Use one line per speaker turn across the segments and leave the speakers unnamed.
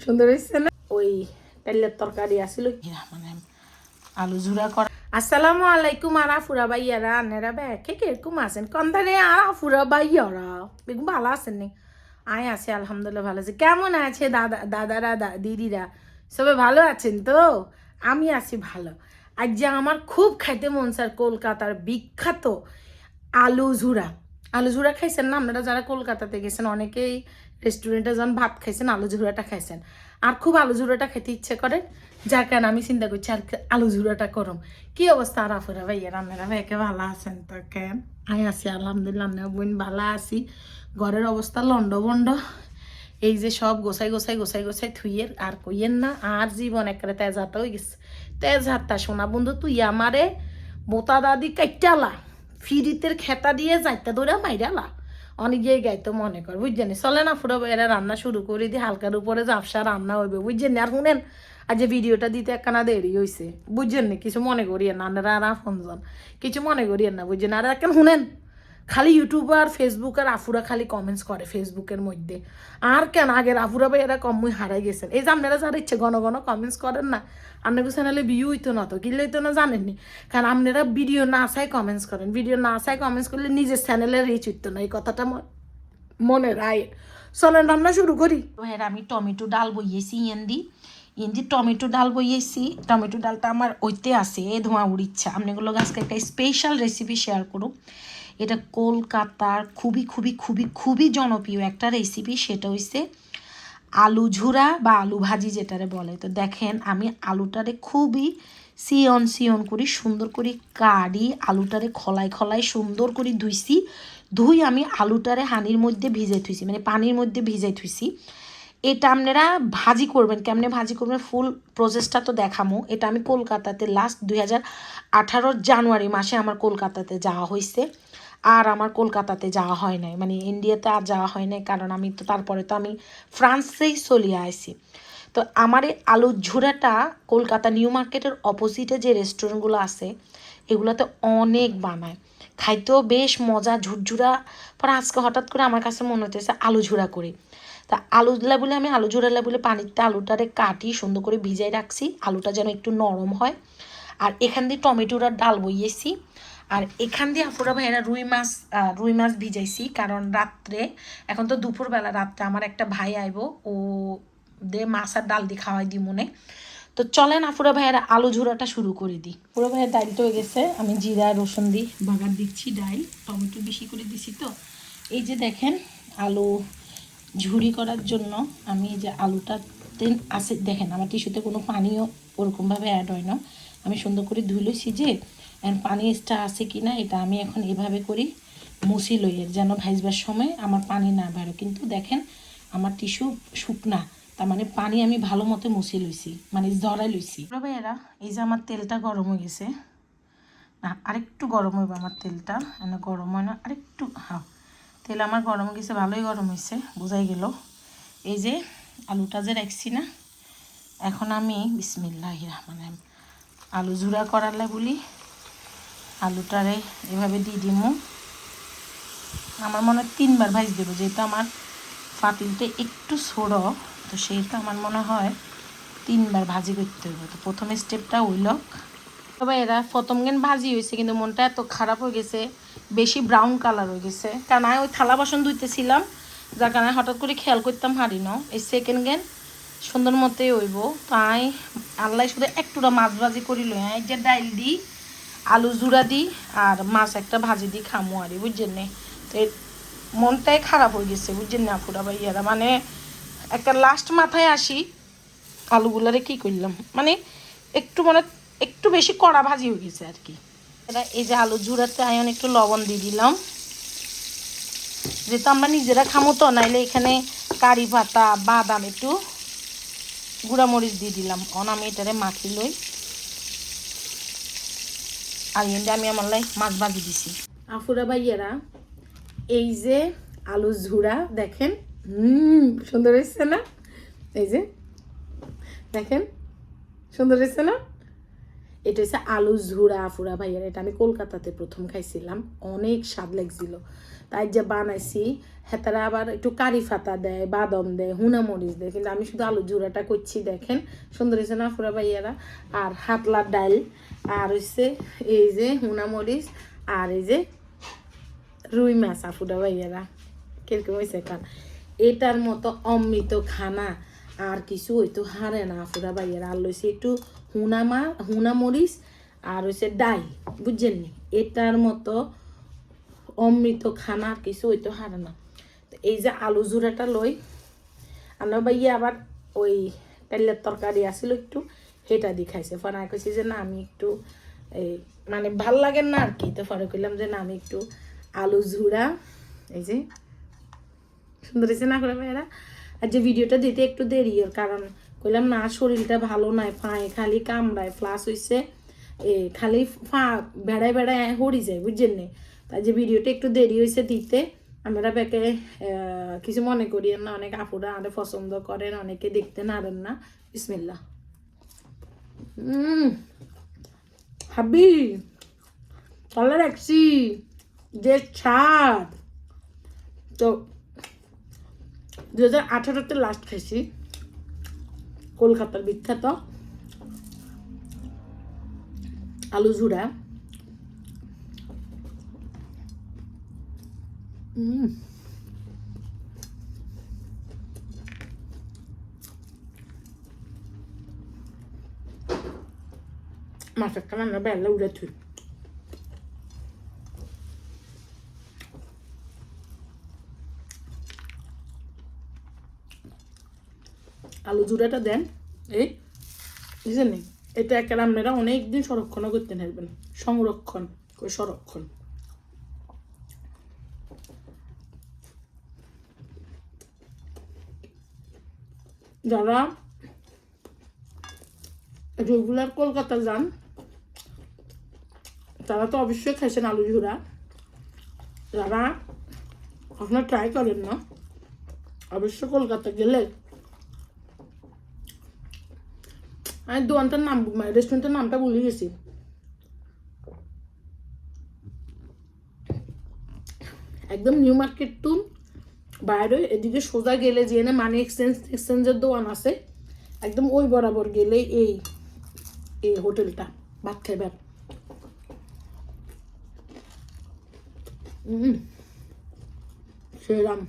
সুন্দর হয়েছে না? ওই তেলের তরকারি আসিল মানে আলু ঝুরা করা। আসসালামু আলাইকুম আরা ফুরা বাইয়ারা আনেরা ব্যাকে কীরকম আছেন? কন্দারে আরা ফুরা বাইয়ারা বেগুন ভালো আছেন নি? আয় আছে আলহামদুলিল্লাহ ভালো আছে। কেমন আছে দাদা দাদারা দা- দিদিরা? সবাই ভালো আছেন তো? আমি আছি ভালো। আজ যে আমার খুব খাইতে মন স্যার কলকাতার বিখ্যাত আলু ঝুরা। আলু ঝুরা খাইছেন না? আপনারা যারা কলকাতাতে গেছেন, অনেকেই রেস্টুরেন্টে যখন ভাত খাইছেন, আলু ঝুরাটা খাইছেন। আর খুব আলু ঝুরাটা খেতে ইচ্ছে করে, যার কারণে আমি চিন্তা করছি, আর আলু ঝুরাটা করম। কি অবস্থা আর আফুরা ভাইয়া? রান্নারা ভাইকে ভালো আছেন তো কেন আমি আছি, আলহামদুলিল্লাহ, আমিও বোন ভালো আছি। ঘরের অবস্থা লন্ড বন্ড এই যে সব গোসাই গোসাই গোসাই গোসাই থুইয়ের, আর কইয়েন না, আর জীবন একেবারে তেজ হাত হয়ে গেছে। তেজ হাতটা সোনা বন্ধু, তুই আমারে মোতা দাদি কাইটালা ফিরিতের খেতা দিয়ে যাইতে ধরে মাইরালা অনেকেই গাইতো মনে কর, বুঝছেন চলে না ফুরো এরা রান্না শুরু করে দিয়ে হালকার উপরে জাপসা রান্না হইবে, বুঝছেন আর শুনেন আর যে ভিডিওটা দিতে একখানা দেরি হয়েছে বুঝছেন না? কিছু মনে করিয়েন না আর ফোনজন কিছু মনে করিয়েন না, বুঝছেন আর এখন শুনেন খালি ইউটিউব আর ফেসবুক আর আফুরা খালি কমেন্টস করে ফেসবুকের মধ্যে। আর কেন? আগের আফুরা ভাই এরা কম হারাই গেছেন। এই যে আপনারা যারা ইচ্ছে ঘন ঘন কমেন্টস করেন না আপনাকে চ্যানেলে ভিউ হইতো না তো কিনলে হইতো না জানেননি? কারণ আপনারা ভিডিও না আসায় কমেন্টস করেন। ভিডিও না আসায় কমেন্টস করলে নিজের চ্যানেলে রিচ হইতো না, এই কথাটা মনে রায়। চলেন রান্না শুরু করি। এর আমি টমেটো ডাল বইয়েছি, ইয়েন্দি। ইয়েন্দি, টমেটো ডাল বইয়েছি। টমেটো ডালটা আমার ওইতে আছে ধোঁয়া উড়িচ্ছে। আপনাগুলো আজকে একটা স্পেশাল রেসিপি শেয়ার করুন এটা কলকাতার খুবই খুবই খুবই খুবই জনপ্রিয় একটা রেসিপি সেটা হইছে আলু ঝুরা বা আলু ভাজি যেটারে বলে। তো দেখেন, আমি আলুটারে খুবই সিয়ন সিয়ন করি, সুন্দর করে কাড়ি, আলুটারে খলাই খলাই সুন্দর করে ধুইছি, ধুই আমি আলুটারে হানির মধ্যে ভিজাই থুইছি মানে পানির মধ্যে ভিজাই থুইছি। এটা আপনারা ভাজি করবেন, কেমনে ভাজি করবেন ফুল প্রসেসটা তো দেখামো। এটা আমি কলকাতাতে লাস্ট দুই হাজার জানুয়ারি মাসে আমার কলকাতাতে যাওয়া হয়েছে আর আমার কলকাতাতে যাওয়া হয় নাই মানে ইন্ডিয়াতে আর যাওয়া হয় নাই, কারণ আমি তো তারপরে তো আমি ফ্রান্সেই চলিয়ে আসি তো আমার এই আলুর ঝুড়াটা কলকাতা নিউ মার্কেটের অপোজিটে যে রেস্টুরেন্টগুলো আছে, এগুলোতে অনেক বানায়। খাইতেও বেশ মজা, ঝুরঝুরা, পরে আজকে হঠাৎ করে আমার কাছে মনে হতেছে আলু ঝুড়া করি। তা আলু লেবুলে আমি আলু ঝুড়া লেবুলে পানিতে আলুটারে কাটি সুন্দর করে ভিজাই রাখছি। আলুটা যেন একটু নরম হয়। আর এখান দিয়ে টমেটোর আর ডাল বইয়েছি। আর এখান দিয়ে আপুরা ভাইয়েরা রুই মাছ রুই মাছ ভিজাইছি। কারণ রাত্রে, এখন তো দুপুরবেলা, রাত্রে আমার একটা ভাই আইব, ও দে মাছ আর ডাল দিয়ে খাওয়াই দিই মনে। তো চলেন আফুরা ভাইয়েরা, আলু ঝুড়াটা শুরু করে দিই। পুরো ভাইয়ের ডাল তো হয়ে গেছে। আমি জিরা, রসুন দিই বাগার দিচ্ছি ডাল। টমেটো বেশি করে দিছি তো। এই যে দেখেন, আলু ঝুড়ি করার জন্য আমি যে আলুটা আছে, দেখেন আমার টিস্যুতে কোনো পানিও ওরকমভাবে অ্যাড হয় না। আমি সুন্দর করে ধুলেছি যে এখন পানি এক্সট্রা আছে কি না এটা আমি এখন এভাবে করি, মুছি লইয়ের যেন ভাইজবার সময় আমার পানি না বেরো কিন্তু দেখেন আমার টিস্যু শুকনা, তার মানে পানি আমি ভালো মতো মুছি লইছি মানে জড়াই লইছি। এরা এই যে আমার তেলটা গরম হয়ে গেছে, না, আরেকটু গরম হইবে আমার তেলটা, এনে গরম হয় না, আরেকটু হ্যাঁ তেল আমার গরম গেছে, ভালোই গরম হয়েছে, বোঝাই গেল। এই যে আলুটা যে রাখছি না, এখন আমি বিসমিল্লাহ মানে আলু ঝুরা করালে বলি, আলুটারে এভাবে দিয়ে দিমু। আমার মনে হয় তিনবার ভাজ দেবো, যেহেতু আমার পাতিলটা একটু ছোড়ো, তো সেটা আমার মনে হয় তিনবার ভাজি করতে হবে তো প্রথম স্টেপটা উইলক তবে এরা প্রথম গেন ভাজি হয়েছে কিন্তু মনটা এত খারাপ হয়ে গেছে, বেশি ব্রাউন কালার হয়ে গেছে। কারণ আমি ওই থালা বাসন ধুইতেছিলাম, যার কারণে হঠাৎ করে খেয়াল করতাম হারি ন। এই সেকেন্ড গেন সুন্দর মতোই হইব। তাই আল্লাহ শুধু একটুটা মাছ ভাজি করিল হ্যাঁ যে ডাইল দিই আলু জুড়া দিই আর মাছ একটা ভাজি দিই খামো আরি বুঝছেন নে? তো এর মনটাই খারাপ হয়ে গেছে, বুঝছেন না পুরা ভাইয়ারা? মানে একটা লাস্ট মাথায় আসি, আলুগুলারে কি করলাম? মানে একটু মানে একটু বেশি কড়া ভাজি হয়ে গেছে আর কি। এরা এই যে আলু জুড়াতে আয়ন একটু লবণ দিয়ে দিলাম। যেহেতু আমরা নিজেরা খামো তো নাইলে এখানে কারি পাতা বাদাম একটু গুঁড়ামরিচ দিয়ে দিলাম। অন আমি এটারে মাখি লই। আর এনে আমি আমার লাই মাছ ভাজি দিছি। আফুরা ভাইয়েরা এই যে আলু ঝুড়া দেখেন হুম সুন্দর হয়েছে না? এই যে দেখেন সুন্দর হয়েছে না? এটা হচ্ছে আলু ঝুড়া ফুরা ভাইয়ের এটা আমি কলকাতাতে প্রথম খাইছিলাম। অনেক স্বাদ লাগছিল। তাই যে বানাইছি হেতারা আবার একটু কারি ফাতা দেয়, বাদম দেয় হুনা মরিচ দেয়, কিন্তু আমি শুধু আলু জুড়াটা করছি, দেখেন। সুন্দর হয়েছে না ফুরা ভাইয়ারা? আর হাতলার ডাল আর হচ্ছে এই যে হুনা মরিচ আর এই যে রুই মাছ আফুরা ভাইয়ারা। কীরকম হয়েছে খান এটার মতো অমৃত খানা, আর কিছু হয়তো হারে না আফুরা ভাইয়ারা। আর লইছে একটু হুনা মা, হুনা মরিচ আর হচ্ছে ডাল বুঝছেন নি? এটার মতো অমৃত খানা কিছু তো হারে না। তো এই যে আলু জুড়াটা লই, আমরা ভাইয়া আবার ওই তেলের তরকারি আসছিল একটু, সেটা দিয়ে খাইছে। পরে আমি কইছি যে, না, আমি একটু এই মানে ভালো লাগে না আর কি। তো পরে কইলাম যে, না, আমি একটু আলু ঝুড়া এই যে, সুন্দর হয়েছে না করে ভাইয়ারা? আর যে ভিডিওটা দিতে একটু দেরি ওর কারণ কইলাম, না, শরীরটা ভালো নয় পায়ে খালি কামড়ায়। ফ্লাস হইছে, এ, খালি ফা, বেড়ায় বেড়ায় হরি যায়, বুঝছেন নি? তাই যে ভিডিওটা একটু দেরি হয়েছে দিতে, আমরা ব্যাকে কিছু মনে করিয়েন না, অনেক আপুরা আমাদের পছন্দ করেন, অনেকে দেখতে নারেন না। বিসমিল্লা হাবি, তাহলে রাখছি। যে ছাদ তো দু হাজার আঠারোতে লাস্ট খাইছি। কলকাতার বিখ্যাত আলু ঝুড়া উম। মাছের কানা আমরা বেলা উড়ে থুই আলু জুড়াটা দেন। এই? বুঝলেন নি? এটা একটা আপনারা অনেক দিন সংরক্ষণও করতে পারবেন সংরক্ষণ ওই সংরক্ষণ। যারা রেগুলার কলকাতা যান তারা তো অবশ্যই খাইছেন আলু ঝুড়া যারা আপনার ট্রাই করেন না অবশ্য কলকাতা গেলে আমি দোকানটার নাম রেস্টুরেন্টের নামটা ভুলে গেছি। একদম নিউ মার্কেট টু বাইরে, এদিকে সোজা গেলে যে না মানি এক্সচেঞ্জ এক্সচেঞ্জের দোকান আছে, একদম ওই বরাবর গেলে এই এই হোটেলটা, ভাত খাইবার। হুম সেরাম।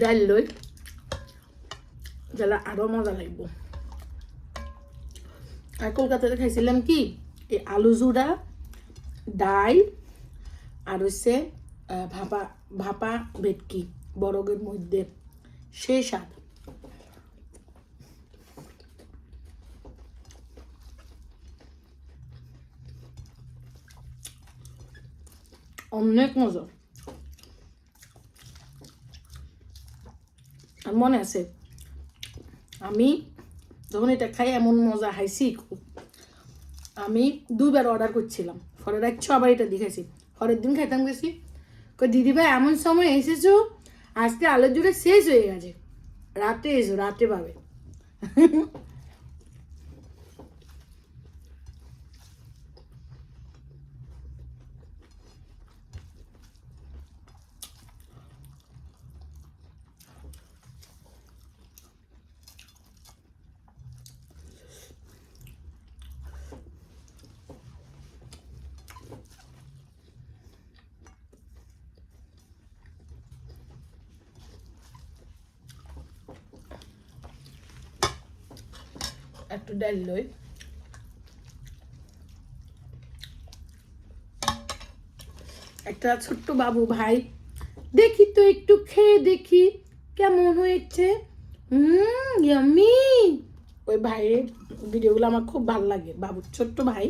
ডাল লই যারা আরও মজা লাগবো। আর কলকাতাতে খাইছিলাম কি? এই আলু জুড়া, ডাল, আর ভাপা ভাপা ভেটকি, বরগের মধ্যে। সেই স্বাদ। অনেক মজা। মনে আছে। আমি যখন এটা খাই, এমন মজা হাইছি আমি দুবার অর্ডার করছিলাম। ফরে এক আবার এটা দেখাইছি ফরের দিন খাইতাম গেছি। কই, দিদি ভাই, এমন সময় এসেছ? আজকে আলোর জুড়ে শেষ হয়ে গেছে। রাতে এসো, রাতে পাবে। একটু ডাল লই। একটা ছোট্ট বাবু ভাই, দেখি তো একটু খেয়ে দেখি কেমন হয়েছে। হুম ওই ভাইয়ের ভিডিওগুলো আমার খুব ভালো লাগে, বাবুর ছোট্ট ভাই।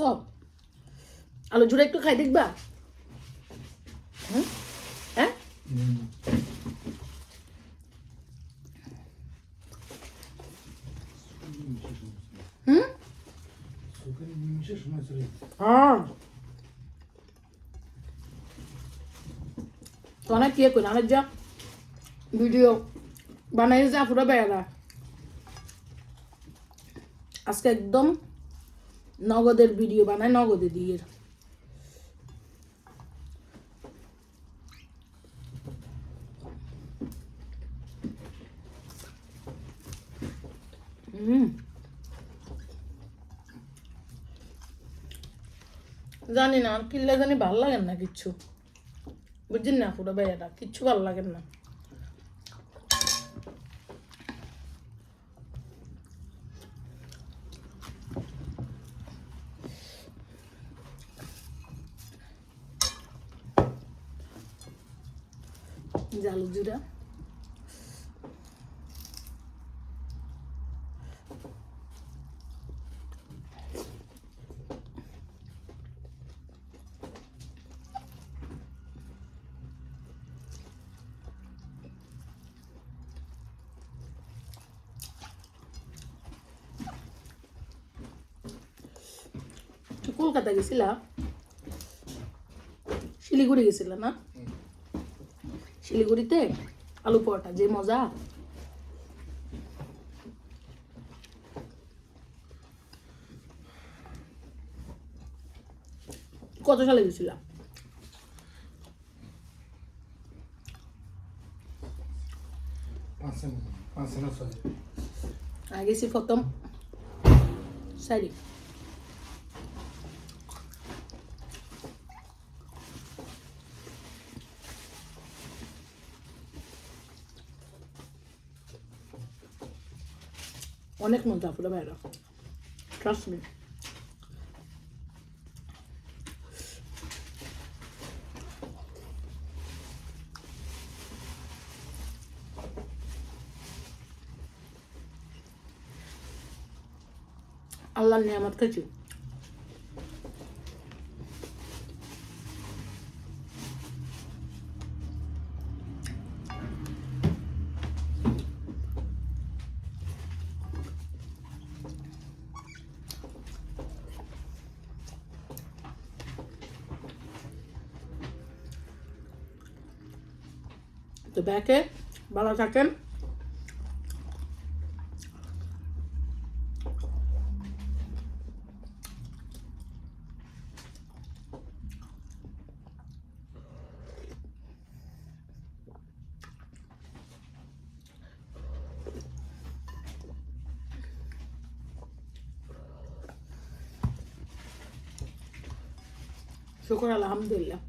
সব। আলু ঝুড়ে একটু খাই, দেখবা? হুম? হ্যাঁ? হুম? হ্যাঁ। অনেক কে করি অনেক যা ভিডিও বানাই, যা পুরো বেড়া। আজকে একদম নগদের ভিডিও বানায়, নগদে দিয়ে। জানি না, আর কিল্লা জানি ভালো লাগে না কিচ্ছু। বুঝছেন না পুরো বেড়াটা, কিচ্ছু ভালো লাগে না। জালু জিরা। কলকাতা গেছিলা? শিলিগুড়ি গেছিল না? শিলিগুড়িতে আলু পরোটা যে মজা। কত সালে গেছিলাম আগে গেছি প্রথম সারি অনেক মজা পুরো বাইরে ট্রাস্ট মি আল্লাহর নিয়ামত খেয়েছি তো ব্যাকে ভালো থাকেন শুকর আলহামদুলিল্লাহ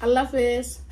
আল্লাহ হাফেজ